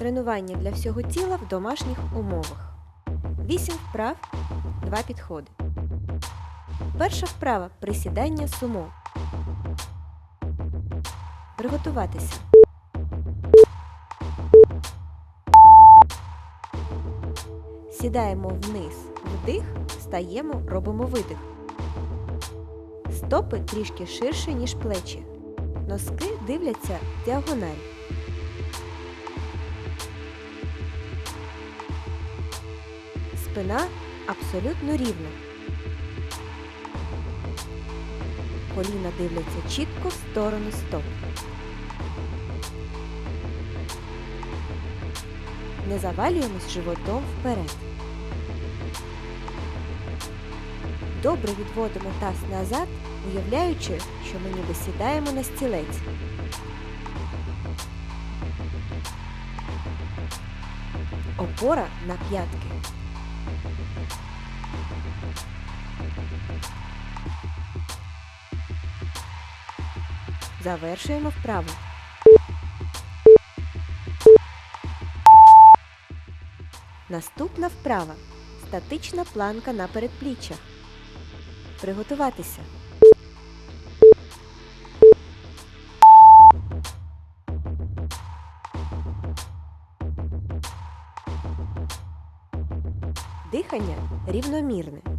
Тренування для всього тіла в домашніх умовах. 8 вправ, 2 підходи. Перша вправа присідання сумо. Приготуватися. Сідаємо вниз, вдих, стаємо, робимо видих. Стопи трішки ширше, ніж плечі. Носки дивляться діагональ. Спина абсолютно рівна. Коліна дивляться чітко в сторону стоп. Не завалюємось животом вперед. Добре відводимо таз назад, уявляючи, що ми ніби сідаємо на стілець. Опора на п'ятки. Завершуємо вправу. Наступна вправа. Статична планка на передпліччях. Приготуватися. Дихання рівномірне.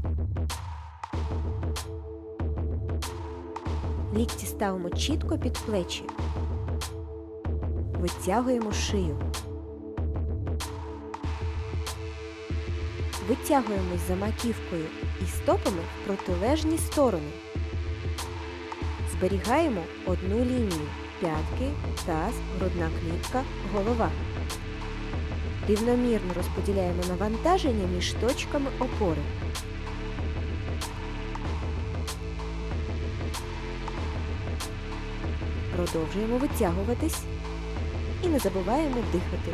Лікті ставимо чітко під плечі. Витягуємо шию. Витягуємось за маківкою і стопами в протилежні сторони. Зберігаємо одну лінію п'ятки, таз, грудна клітка, голова. Рівномірно розподіляємо навантаження між точками опори. Продовжуємо витягуватись і не забуваємо дихати.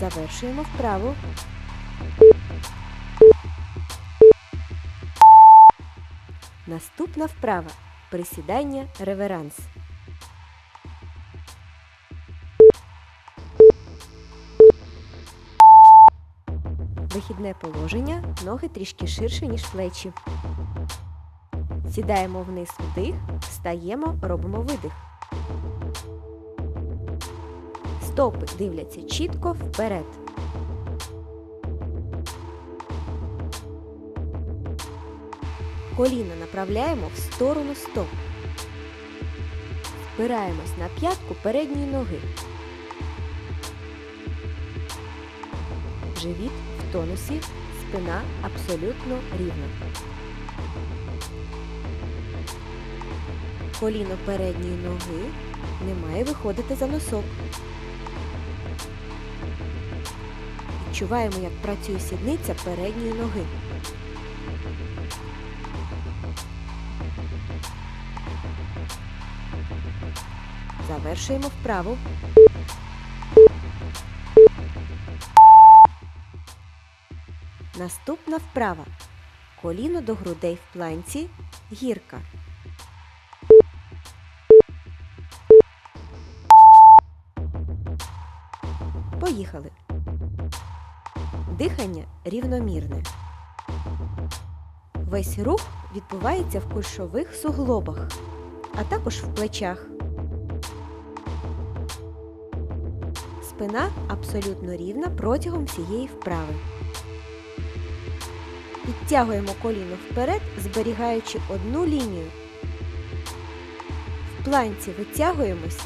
Завершуємо вправу. Наступна вправа присідання реверанс. Вихідне положення, ноги трішки ширше, ніж плечі. Сідаємо вниз вдих, встаємо, робимо видих. Стопи дивляться чітко вперед. Коліна направляємо в сторону стоп. Спираємось на п'ятку передньої ноги. Живіт тонусі, спина абсолютно рівна. Коліно передньої ноги не має виходити за носок. Відчуваємо, як працює сідниця передньої ноги. Завершуємо вправу. Наступна вправа. Коліно до грудей в планці. Гірка. Поїхали. Дихання рівномірне. Весь рух відбувається в кульшових суглобах, а також в плечах. Спина абсолютно рівна протягом всієї вправи. Підтягуємо коліно вперед, зберігаючи одну лінію. В планці витягуємось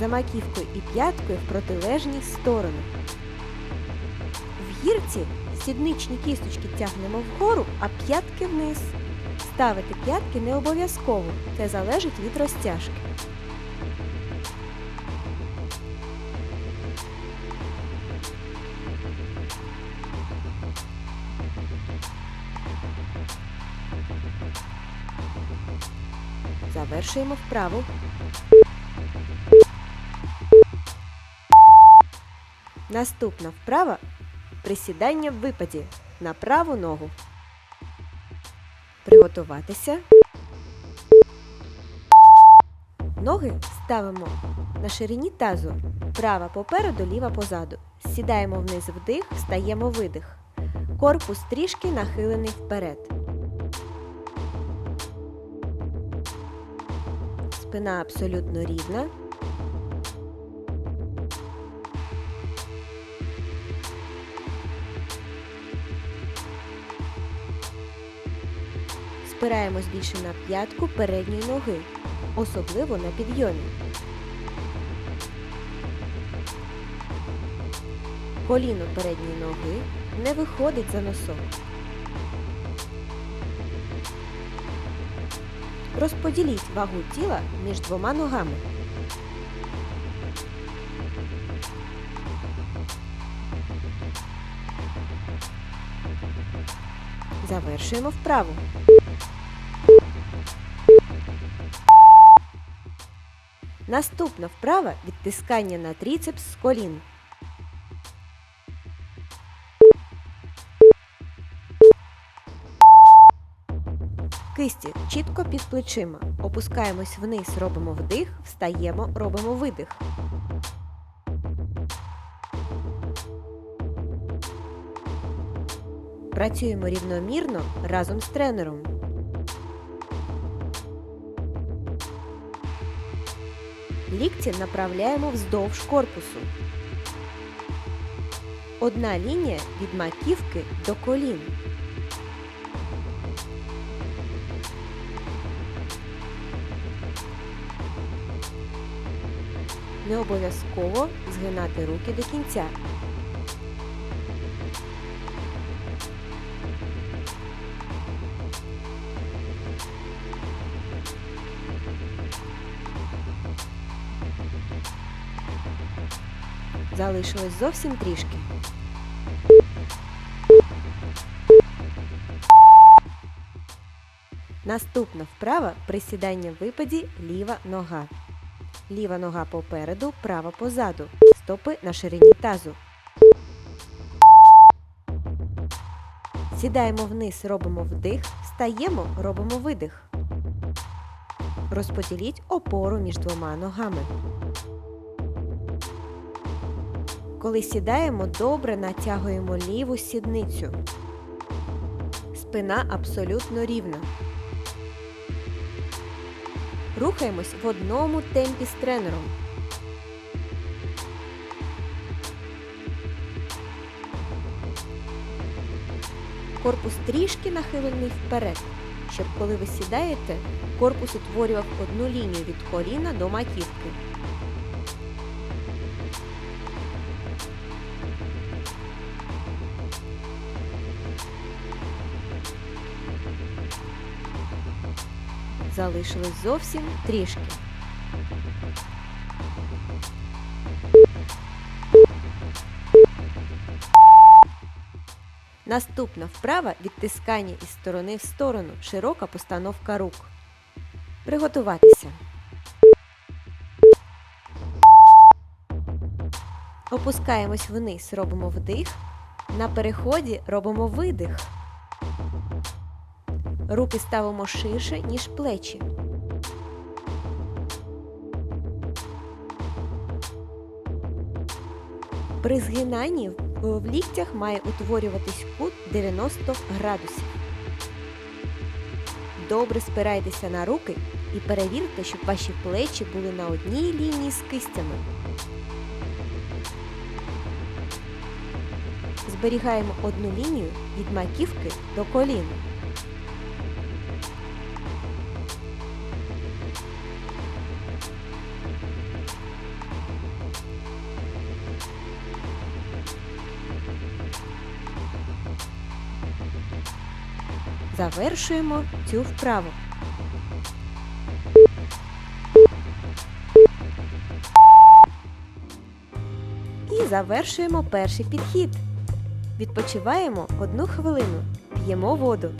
за маківкою і п'яткою в протилежні сторони. В гірці сідничні кісточки тягнемо вгору, а п'ятки вниз. Ставити п'ятки не обов'язково. Це залежить від розтяжки. Завершуємо вправу. Наступна вправа присідання в випаді на праву ногу. Приготуватися. Ноги ставимо на ширині тазу. Права попереду, ліва позаду. Сідаємо вниз вдих, встаємо видих. Корпус трішки нахилений вперед. Спина абсолютно рівна. Спираємось більше на п'ятку передньої ноги, особливо на підйомі. Коліно передньої ноги не виходить за носок. Розподіліть вагу тіла між двома ногами. Завершуємо вправу. Наступна вправа відтискання на тріцепс з колін. Кисті чітко під плечима. Опускаємось вниз, робимо вдих, встаємо, робимо видих. Працюємо рівномірно разом з тренером. Лікті направляємо вздовж корпусу. Одна лінія від маківки до колін. Не обов'язково згинати руки до кінця. Залишилось зовсім трішки. Наступна вправа присідання в випаді ліва нога. Ліва нога попереду, права позаду. Стопи на ширині тазу. Сідаємо вниз, робимо вдих, встаємо, робимо видих. Розподіліть опору між двома ногами. Коли сідаємо, добре натягуємо ліву сідницю. Спина абсолютно рівна. Рухаємось в одному темпі з тренером. Корпус трішки нахилений вперед, щоб коли ви сідаєте, корпус утворював одну лінію від коліна до маківки. Залишилось зовсім трішки. Наступна вправа відтискання із сторони в сторону. Широка постановка рук. Приготуватися. Опускаємось вниз, робимо вдих. На переході робимо видих. Руки ставимо ширше, ніж плечі. При згинанні в ліктях має утворюватись кут 90 градусів. Добре спирайтеся на руки і перевірте, щоб ваші плечі були на одній лінії з кистями. Зберігаємо одну лінію від маківки до колін. Завершуємо цю вправу. І завершуємо перший підхід. Відпочиваємо одну хвилину, п'ємо воду.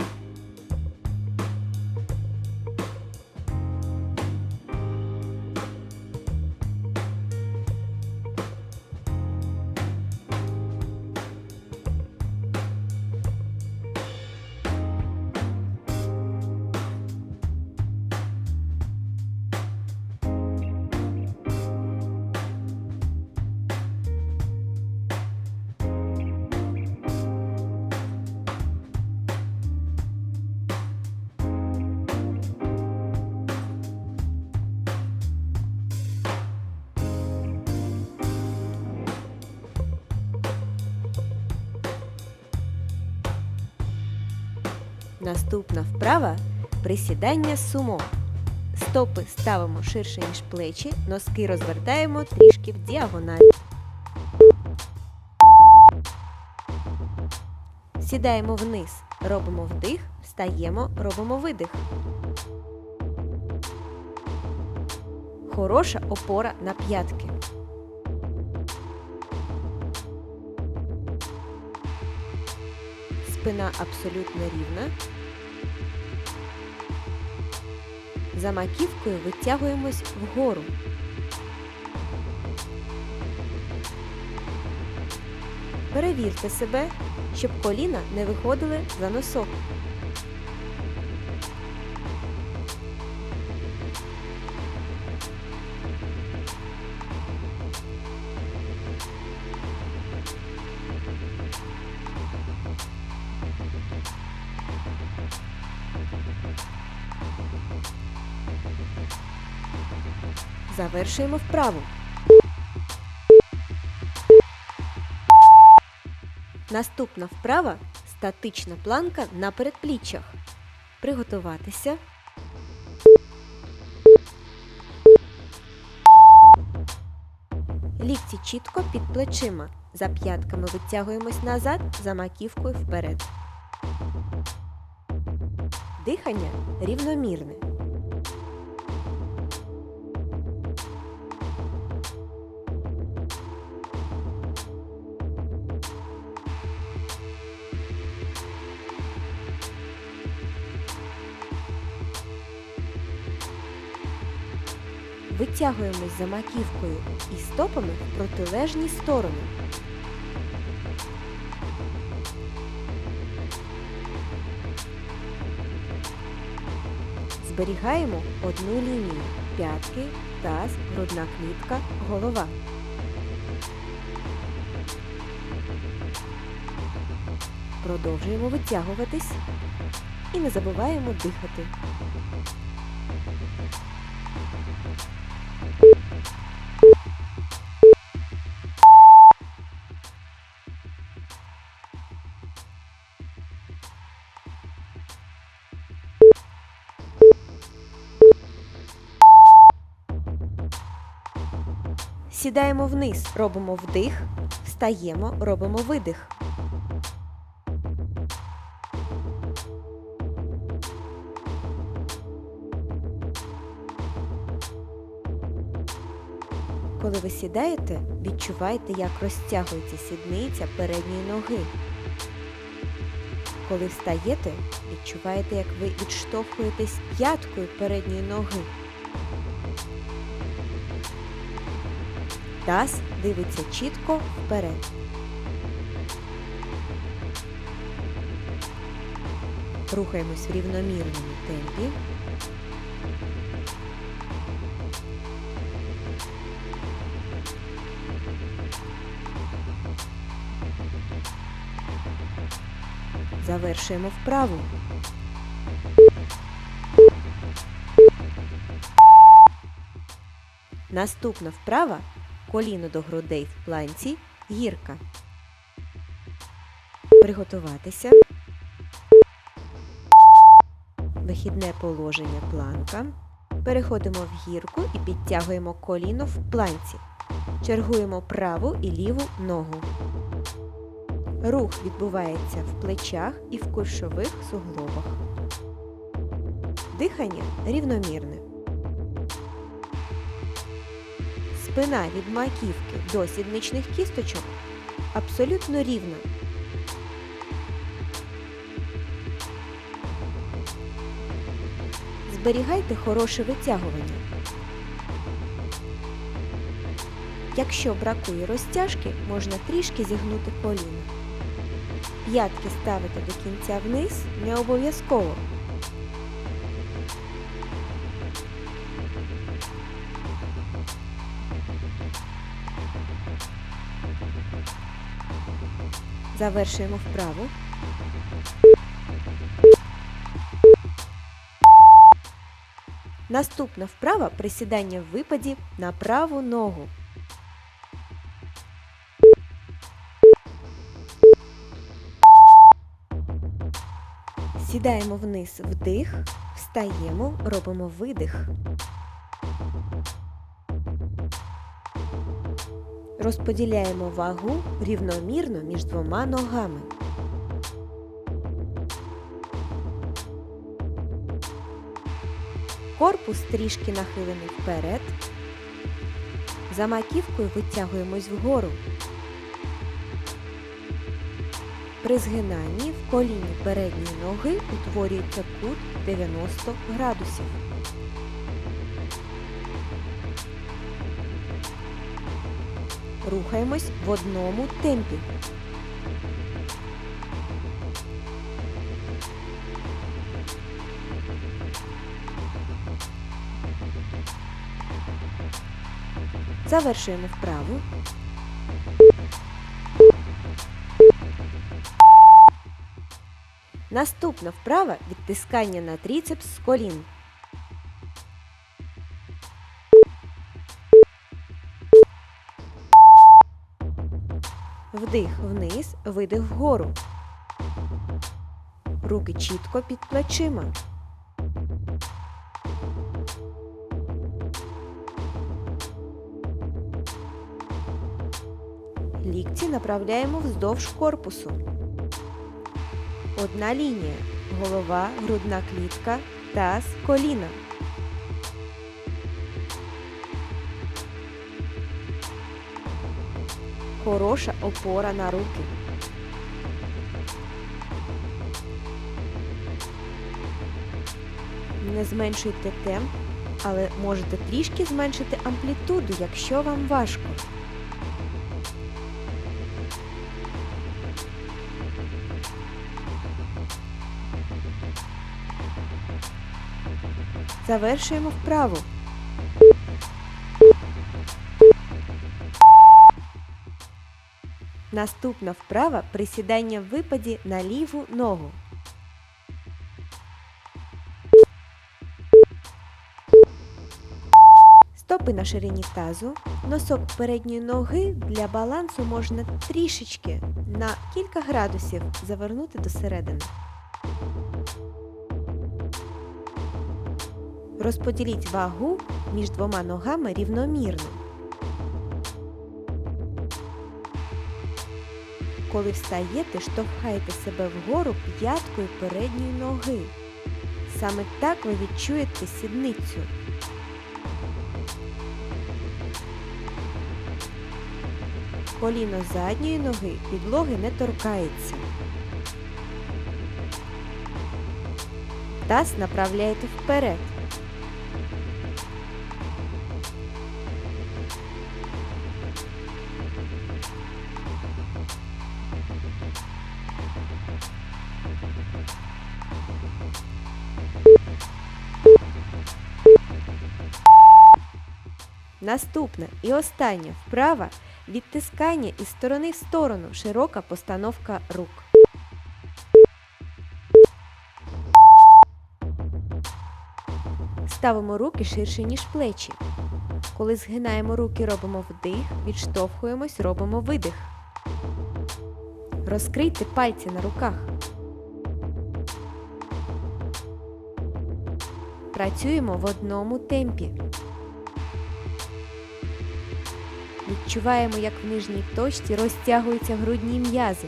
Наступна вправа присідання сумо. Стопи ставимо ширше, ніж плечі, носки розвертаємо трішки в діагональ. Сідаємо вниз, робимо вдих, встаємо, робимо видих. Хороша опора на п'ятки. Спина абсолютно рівна. За маківкою витягуємось вгору. Перевірте себе, щоб коліна не виходили за носок. Завершуємо вправу. Наступна вправа статична планка на передпліччях. Приготуватися. Лікті чітко під плечима. За п'ятками витягуємось назад, за маківкою вперед. Дихання рівномірне. Витягуємось за маківкою і стопами в протилежні сторони. Зберігаємо одну лінію п'ятки, таз, грудна клітка, голова. Продовжуємо витягуватись і не забуваємо дихати. Сідаємо вниз, робимо вдих, встаємо, робимо видих. Коли ви сідаєте, відчувайте, як розтягується сідниця передньої ноги. Коли встаєте, відчуваєте, як ви відштовхуєтесь п'яткою передньої ноги. Таз дивиться чітко вперед. Рухаємось в рівномірному темпі. Завершуємо вправу. Наступна вправа коліно до грудей в планці, гірка. Приготуватися. Вихідне положення планка. Переходимо в гірку і підтягуємо коліно в планці. Чергуємо праву і ліву ногу. Рух відбувається в плечах і в кульшових суглобах. Дихання рівномірне. Спина від маківки до сідничних кісточок абсолютно рівна. Зберігайте хороше витягування. Якщо бракує розтяжки, можна трішки зігнути коліна. П'ятки ставити до кінця вниз не обов'язково. Завершуємо вправу. Наступна вправа присідання в випаді на праву ногу. Сідаємо вниз вдих, встаємо, робимо видих. Розподіляємо вагу рівномірно між двома ногами. Корпус трішки нахилений вперед. За маківкою витягуємось вгору. При згинанні в коліні передньої ноги утворюється кут 90 градусів. Рухаємось в одному темпі. Завершуємо вправу. Наступна вправа відтискання на тріцепс з колін. Вдих вниз, видих вгору. Руки чітко під плечима. Лікті направляємо вздовж корпусу. Одна лінія. Голова, грудна клітка, таз, коліна. Хороша опора на руки. Не зменшуйте темп, але можете трішки зменшити амплітуду, якщо вам важко. Завершуємо вправу. Наступна вправа присідання в випаді на ліву ногу. Стопи на ширині тазу. Носок передньої ноги для балансу можна трішечки на кілька градусів завернути до середини. Розподіліть вагу між двома ногами рівномірно. Коли встаєте, штовхайте себе вгору п'яткою передньої ноги. Саме так ви відчуєте сідницю. Коліно задньої ноги підлоги не торкається. Таз направляєте вперед. Наступна і остання вправа відтискання із сторони в сторону, широка постановка рук. Ставимо руки ширше, ніж плечі. Коли згинаємо руки, робимо вдих, відштовхуємось, робимо видих. Розкрийте пальці на руках. Працюємо в одному темпі. Відчуваємо, як в нижній точці розтягуються грудні м'язи.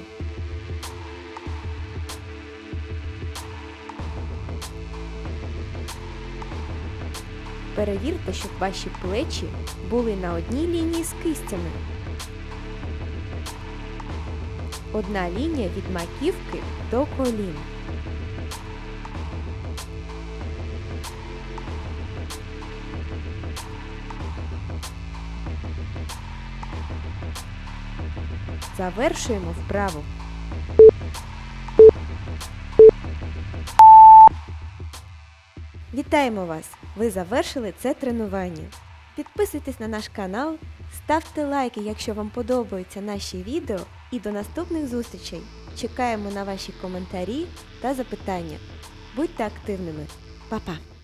Перевірте, щоб ваші плечі були на одній лінії з кистями. Одна лінія від маківки до колін. Завершуємо вправу. Вітаємо вас! Ви завершили це тренування. Підписуйтесь на наш канал, ставте лайки, якщо вам подобаються наші відео, і до наступних зустрічей. Чекаємо на ваші коментарі та запитання. Будьте активними. Па-па!